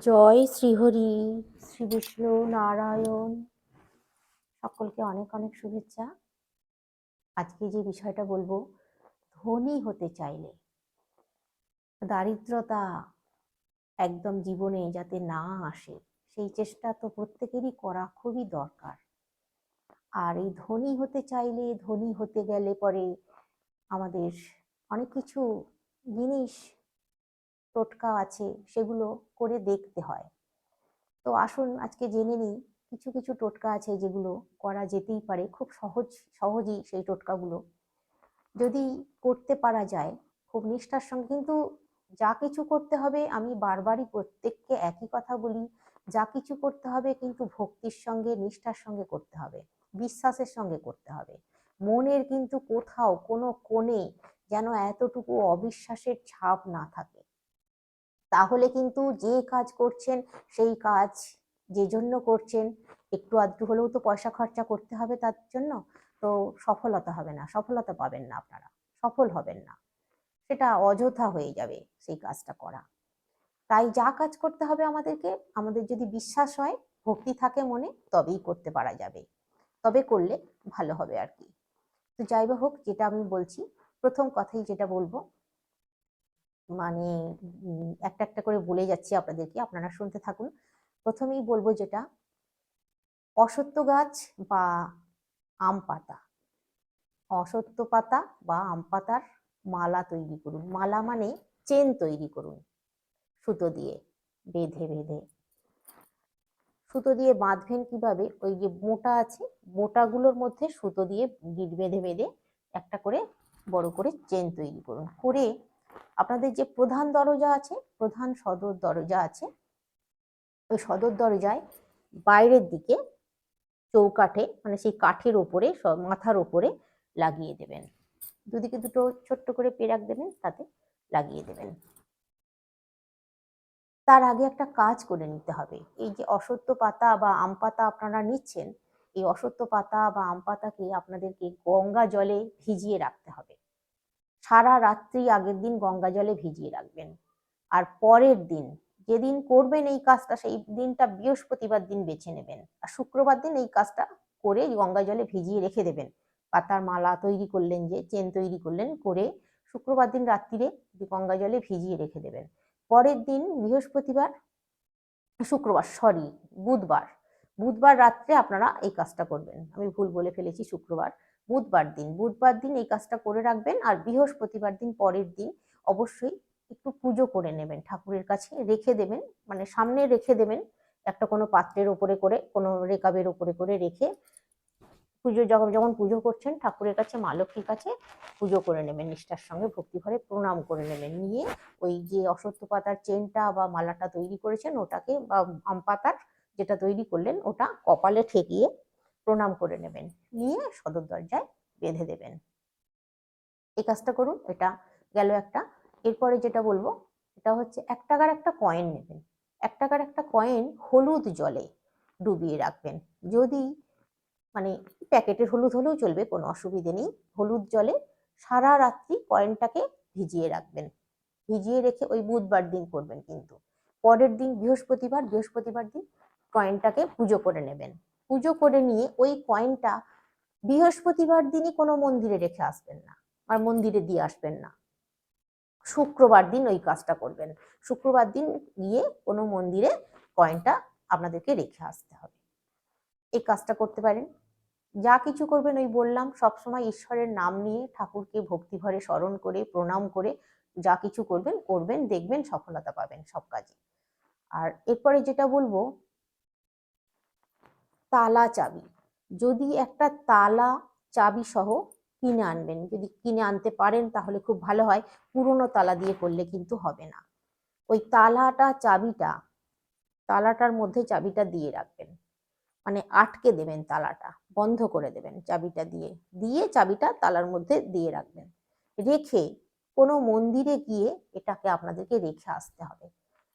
জয় শ্রীহরি, শ্রী বিষ্ণু নারায়ণ। সকলকে অনেক অনেক শুভেচ্ছা। আজকে যে বিষয়টা বলব, ধনী হতে চাইলে দারিদ্রতা একদম জীবনে যাতে না আসে, সেই চেষ্টা তো প্রত্যেকেরই করা খুবই দরকার। আর এই ধনী হতে চাইলে, ধনী হতে গেলে পরে আমাদের অনেক কিছু জিনিস টোটকা আছে, সেগুলো করে দেখতে হয়। তো আসুন আজকে জেনে নিই, কিছু কিছু টোটকা আছে যেগুলো করা যেতেই পারে, খুব সহজ, সহজেই সেই টোটকাগুলো। যদি করতে পারা যায়, খুব নিষ্ঠার সঙ্গে, কিন্তু যা কিছু করতে হবে, আমি বারবারই প্রত্যেককে একই কথা বলি, যা কিছু করতে হবে, কিন্তু ভক্তির সঙ্গে, নিষ্ঠার সঙ্গে করতে হবে, বিশ্বাসের সঙ্গে করতে হবে। মনের কিন্তু কোথাও, কোনো কোণে যেন এতটুকু অবিশ্বাসের ছাপ না থাকে। তাহলে কিন্তু যে কাজ করছেন, সেই কাজ যে জন্য করছেন, একটু আধটু হলেও তো পয়সা খরচা করতে হবে তার জন্য, তো সফলতা হবে না, সফলতা পাবেন না আপনারা, সফল হবেন না। সেটা অযথা হয়ে যাবে সেই কাজটা করা। তাই যা কাজ করতে হবে আমাদেরকে, আমাদের যদি বিশ্বাস হয়, ভক্তি থাকে মনে, তবেই করতে পারা যাবে। তবে করলে ভালো হবে আর কি। তো যাই হোক, যেটা আমি বলছি, প্রথম কথাই যেটা বলব মানে একটা একটা করে বলে যাচ্ছি আপনাদেরকে, আপনারা শুনতে থাকুন। প্রথমেই বলব যেটা, অসত্য গাছ বা আম পাতা। অসত্য পাতা বা আম পাতার মালা তৈরি করুন। মালা মানে চেন তৈরি করুন, সুতো দিয়ে বেঁধে বেঁধে। সুতো দিয়ে বাঁধবেন কীভাবে? ওই যে মোটা আছে, মোটাগুলোর মধ্যে সুতো দিয়ে গিট বেঁধে বেঁধে একটা করে বড় করে চেন তৈরি করুন। করে আপনাদের যে প্রধান দরজা আছে, প্রধান সদর দরজা আছে, ওই সদর দরজায় বাইরের দিকে চৌকাঠে মানে সেই কাঠের ওপরে মাথার ওপরে লাগিয়ে দেবেন। দুদিকে দুটো ছোট্ট করে পেরাক দেবেন, তাতে লাগিয়ে দেবেন। তার আগে একটা কাজ করে নিতে হবে। এই যে অসত্য পাতা বা আম পাতা আপনারা নিচ্ছেন, এই অসত্য পাতা বা আম পাতাকে আপনাদেরকে গঙ্গা জলে ভিজিয়ে রাখতে হবে। সারা রাত্রি আগের দিন গঙ্গা জলে ভিজিয়ে রাখবেন। আর পরের দিন, যেদিন করবেন এই কাজটা, সেই দিনটা বৃহস্পতিবার দিন বেছে নেবেন। আর শুক্রবার দিন এই কাজটা করে গঙ্গা জলে ভিজিয়ে রেখে দেবেন। পাতার মালা তৈরি করলেন যে, চেন তৈরি করলেন, করে শুক্রবার দিন রাত্রিরে গঙ্গা জলে ভিজিয়ে রেখে দেবেন। পরের দিন বৃহস্পতিবার, শুক্রবার সরি বুধবার। বুধবার রাত্রে আপনারা এই কাজটা করবেন। আমি ভুল বলে ফেলেছি, শুক্রবার। বুধবার দিন। বুধবার দিন এই কাজটা করে রাখবেন আর বৃহস্পতিবার দিন পরের দিন অবশ্যই একটু পুজো করে নেবেন। ঠাকুরের কাছে রেখে দেবেন মানে সামনে রেখে দেবেন একটা কোনো পাত্রের ওপরে করে, কোনো রেকাবের ওপরে করে রেখে পুজো যখন যখন পুজো করছেন ঠাকুরের কাছে, মা কাছে পুজো করে নেবেন, নিষ্ঠার সঙ্গে ভক্তিভরে প্রণাম করে নেবেন। নিয়ে ওই যে অসত্য পাতার চেনটা বা মালাটা তৈরি করেছেন, ওটাকে বা আম পাতার যেটা তৈরি করলেন, ওটা কপালে ঠেকিয়ে প্রণাম করে নেবেন। নিয়ে সদর দরজায় বেঁধে দেবেন। এই কাজটা করুন, এটা গেল একটা। এরপরে যেটা বলব, এটা হচ্ছে এক টাকার একটা কয়েন নেবেন। এক টাকার একটা কয়েন হলুদ জলে ডুবিয়ে রাখবেন। যদি মানে প্যাকেটের হলুদ হলেও চলবে, কোনো অসুবিধে নেই। হলুদ জলে সারা রাত্রি কয়েনটাকে ভিজিয়ে রাখবেন। ভিজিয়ে রেখে ওই বুধবার দিন করবেন কিন্তু। পরের দিন বৃহস্পতিবার বৃহস্পতিবার দিন কয়েনটাকে পুজো করে নেবেন। পুজো করে নিয়ে ওই কয়েনটা বৃহস্পতিবার দিনই কোনো মন্দিরে রেখে আসবেন না, আর মন্দিরে দিয়ে আসবেন না। শুক্রবার দিন ওই কাজটা করবেন। শুক্রবার দিন গিয়ে কোনো মন্দিরে কয়েনটা আপনাদেরকে রেখে আসতে হবে। এই কাজটা করতে পারেন। যা কিছু করবেন ওই বললাম সবসময় ঈশ্বরের নাম নিয়ে, ঠাকুরকে ভক্তিভরে স্মরণ করে, প্রণাম করে যা কিছু করবেন করবেন, দেখবেন, সফলতা পাবেন সব কাজে। আর এরপরে যেটা বলব তালা চাবি। যদি একটা তালা চাবি সহ কিনে আনবেন, যদি কিনে আনতে পারেন তাহলে খুব ভালো হয়, পুরোনো তালা দিয়ে করলে কিন্তু হবে না। ওই তালাটা, চাবিটা, তালাটার মধ্যে চাবিটা দিয়ে রাখবেন। মানে আটকে দেবেন তালাটা, বন্ধ করে দেবেন চাবিটা দিয়ে। দিয়ে চাবিটা তালার মধ্যে দিয়ে রাখবেন। রেখে কোনো মন্দিরে গিয়ে এটাকে আপনাদেরকে রেখে আসতে হবে।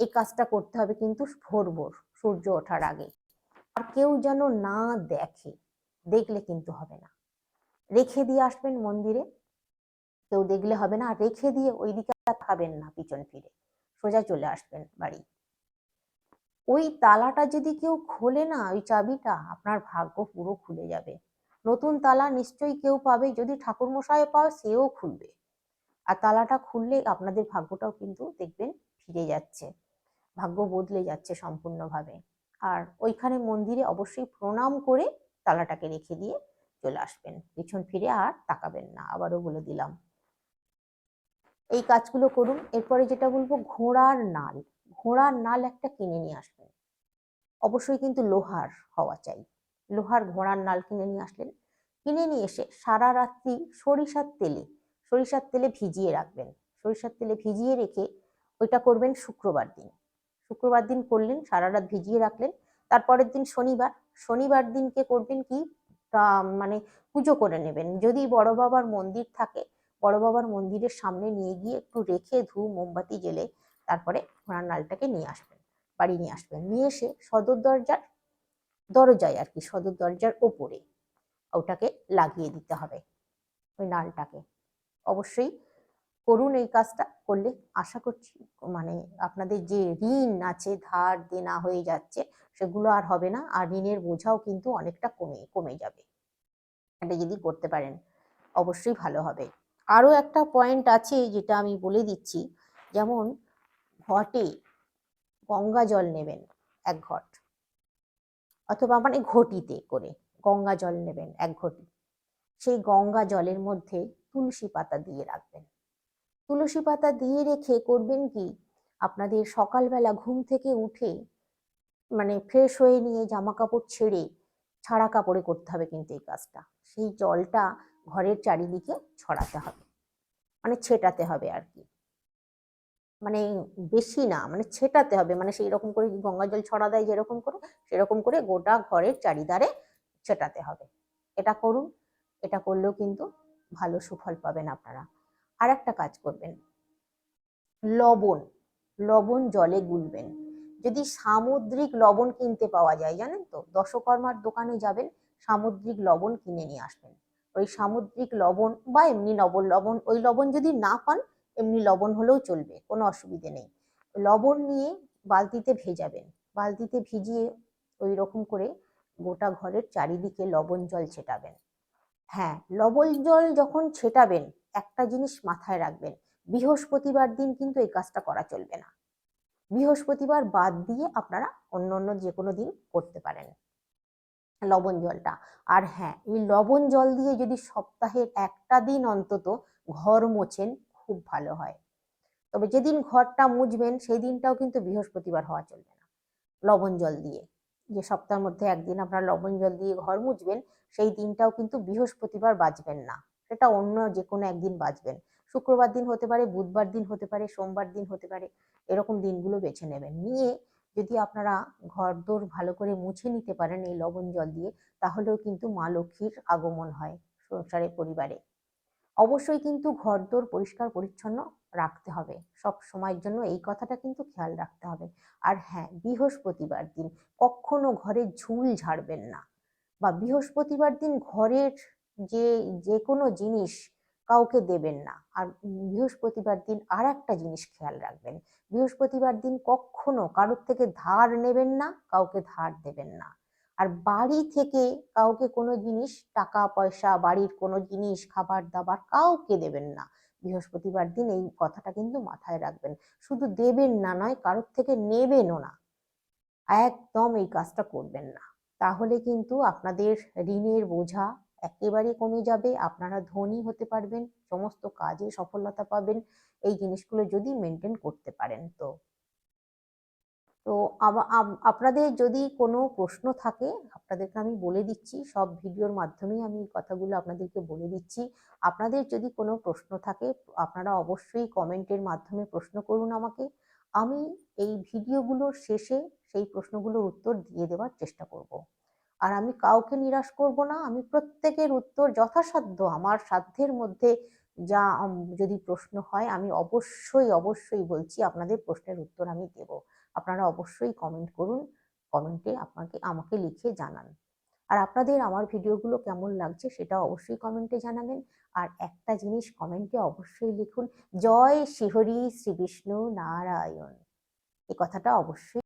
এই কাজটা করতে হবে কিন্তু ভোর ভোর, সূর্য ওঠার আগে। আর কেউ যেন না দেখে, দেখলে কিন্তু হবে না। রেখে দিয়ে আসবেন মন্দিরে, কেউ দেখলে হবে না। রেখে দিয়ে ওইদিকে আর তাকাবেন না পিছন ফিরে, সোজা চলে আসবেন বাড়ি। ওই তালাটা যদি কেউ খোলে না, ওই চাবিটা, আপনার ভাগ্য পুরো খুলে যাবে। নতুন তালা নিশ্চয়ই কেউ পাবে, যদি ঠাকুরমশাই পাও সেও খুলবে। আর তালাটা খুললে আপনাদের ভাগ্যটাও কিন্তু দেখবেন ফিরে যাচ্ছে, ভাগ্য বদলে যাচ্ছে সম্পূর্ণভাবে। আর ওইখানে মন্দিরে অবশ্যই প্রণাম করে তালাটাকে রেখে দিয়ে চলে আসবেন। পিছন ফিরে আর তাকাবেন না, আবারও বলে দিলাম। এই কাজগুলো করুন। এরপরে যেটা বলব, ঘোড়ার নাল। ঘোড়ার নাল একটা কিনে নিয়ে আসবেন। অবশ্যই কিন্তু লোহার হওয়া চাই। লোহার ঘোড়ার নাল কিনে নিয়ে আসলেন। কিনে নিয়ে এসে সারা রাত্রি সরিষার তেলে সরিষার তেলে ভিজিয়ে রাখবেন। সরিষার তেলে ভিজিয়ে রেখে ওইটা করবেন শুক্রবার দিন। শুক্রবার দিন করলেন, সারা রাত ভিজিয়ে রাখলেন। তারপরের দিন শনিবার শনিবার দিনকে করবেন কি? মানে পুজো করে নেবেন। যদি বড় বাবার মন্দির থাকে, বড় বাবার মন্দিরের সামনে নিয়ে গিয়ে একটু রেখে ধু মোমবাতি জেলে তারপরে ঘোড়ার নালটাকে নিয়ে আসবেন, বাড়ি নিয়ে আসবেন। নিয়ে এসে সদর দরজার, দরজায় আর কি, সদর দরজার ওপরে ওটাকে লাগিয়ে দিতে হবে, ওই নালটাকে। অবশ্যই করুন এই কাজটা করলে আশা করছি মানে আপনাদের যে ঋণ আছে ধার দেনা হয়ে যাচ্ছে, সেগুলো আর হবে না। আর ঋণের বোঝাও কিন্তু অনেকটা কমে কমে যাবে। এটা যদি করতে পারেন, অবশ্যই ভালো হবে। আরও একটা পয়েন্ট আছে যেটা আমি বলে দিচ্ছি। যেমন ঘটে গঙ্গা জল নেবেন এক ঘট, অথবা মানে ঘটিতে করে গঙ্গা জল নেবেন এক ঘটি। সেই গঙ্গা জলের মধ্যে তুলসী পাতা দিয়ে রাখবেন। তুলসী পাতা দিয়ে রেখে করবেন কি? আপনাদের সকালবেলা ঘুম থেকে উঠে মানে ফ্রেশ হয়ে নিয়ে জামা কাপড় ছেড়ে ছাড়া কাপড়ে করতে হবে কিন্তু এই কাজটা। সেই জলটা ঘরের চারিদিকে ছড়াতে হবে। মানে ছেটাতে হবে আর কি। মানে বেশি না মানে ছেটাতে হবে। মানে সেই রকম করে গঙ্গা জল ছড়া দেয় যেরকম করে, সেরকম করে গোটা ঘরের চারিধারে ছেটাতে হবে। এটা করুন, এটা করলেও কিন্তু ভালো সুফল পাবেন আপনারা। আর একটা কাজ করবেন। লবণ লবণ জলে গুলবেন। যদি সামুদ্রিক লবণ কিনতে পাওয়া যায়, জানেন তো? দশকর্মার দোকানে যাবেন, সামুদ্রিক লবণ কিনে নিয়ে আসবেন। ওই সামুদ্রিক লবণ বা এমনি লবণ লবণ, ওই লবণ যদি না পান, এমনি লবণ হলেও চলবে, কোনো অসুবিধে নেই। লবণ নিয়ে বালতিতে ভেজাবেন। বালতিতে ভিজিয়ে ওই রকম করে গোটা ঘরের চারিদিকে লবণ জল ছেটাবেন। হ্যাঁ লবণ জল যখন ছেটাবেন একটা জিনিস মাথায় রাখবেন, বৃহস্পতিবার দিন কিন্তু এই কাজটা করা চলবে না। বৃহস্পতিবার বাদ দিয়ে আপনারা অন্য অন্য যে কোনো দিন করতে পারেন। লবণ জলটা। আর হ্যাঁ এই লবণ জল দিয়ে যদি সপ্তাহের একটা দিন অন্তত ঘর মোছেন খুব ভালো হয়। তবে যেদিন ঘরটা মুছবেন, সেই দিনটাও কিন্তু বৃহস্পতিবার হওয়া চলবে না। লবণ জল দিয়ে। যে সপ্তাহের মধ্যে একদিন আপনার লবণ জল দিয়ে ঘর মুছবেন, সেই দিনটাও কিন্তু বৃহস্পতিবার বাঁচবেন না। সেটা অন্য যে কোনো একদিন বাঁচবেন। শুক্রবার দিন হতে পারে, বুধবার দিন হতে পারে, সোমবার দিন হতে পারে, এরকম দিনগুলো বেছে নেবেন। নিয়ে যদি আপনারা ঘর দোর ভালো করে মুছে নিতে পারেন এই লবণ জল দিয়ে, তাহলেও কিন্তু মা লক্ষ্মীর আগমন হয় সংসারের পরিবারে। অবশ্যই কিন্তু ঘর দোর পরিষ্কার পরিচ্ছন্ন রাখতে হবে। সব সময়ের জন্য এই কথাটা কিন্তু খেয়াল রাখতে হবে। আর হ্যাঁ বৃহস্পতিবার দিন কখনো ঘরের ঝুল ঝাড়বেন না। বা বৃহস্পতিবার দিন ঘরের যে যে কোনো জিনিস কাউকে দেবেন না। আর বৃহস্পতিবার দিন আর একটা জিনিস খেয়াল রাখবেন। বৃহস্পতিবার দিন কখনো কারোর থেকে ধার নেবেন না, কাউকে ধার দেবেন না। আর বাড়ি থেকে কাউকে কোনো জিনিস, টাকা, পয়সা, বাড়ির কোনো জিনিস, খাবার দাবার কাউকে দেবেন না। বৃহস্পতিবার দিন এই কথাটা কিন্তু মাথায় রাখবেন। শুধু দেবেন না নয়, কারোর থেকে নেবেনও না। একদম এই কাজটা করবেন না। তাহলে কিন্তু আপনাদের ঋণের বোঝা একেবারে কমে যাবে, আপনারা ধনী হতে পারবেন, সমস্ত কাজে সফলতা পাবেন, এই জিনিসগুলো যদি মেনটেন করতে পারেন তো। তো আপনাদের যদি কোনো প্রশ্ন থাকে, আপনাদেরকে আমি বলে দিচ্ছি, সব ভিডিওর মাধ্যমেই আমি কথাগুলো আপনাদেরকে বলে দিচ্ছি। আপনাদের যদি কোনো প্রশ্ন থাকে, আপনারা অবশ্যই কমেন্টের মাধ্যমে প্রশ্ন করুন আমাকে। আমি এই ভিডিওগুলোর শেষে সেই প্রশ্নগুলোর উত্তর দিয়ে দেওয়ার চেষ্টা করব। আর আমি কাউকে নিরাশ করব না, আমি প্রত্যেকের উত্তর যথাসাধ্য আমার সাধ্যের মধ্যে যা যদি প্রশ্ন হয় আমি অবশ্যই অবশ্যই বলছি আপনাদের প্রশ্নের উত্তর আমি দেব। আপনারা অবশ্যই কমেন্ট করুন কমেন্টে আপনাকে, আমাকে লিখে জানান। আর আপনাদের আমার ভিডিওগুলো কেমন লাগছে সেটা অবশ্যই কমেন্টে জানাবেন। আর একটা জিনিস কমেন্টে অবশ্যই লিখুন, জয় শিহরি শ্রী বিষ্ণু নারায়ণ। এ কথাটা অবশ্যই